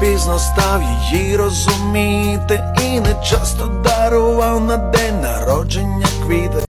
пізно став її розуміти, і не часто дарував на день народження квіти.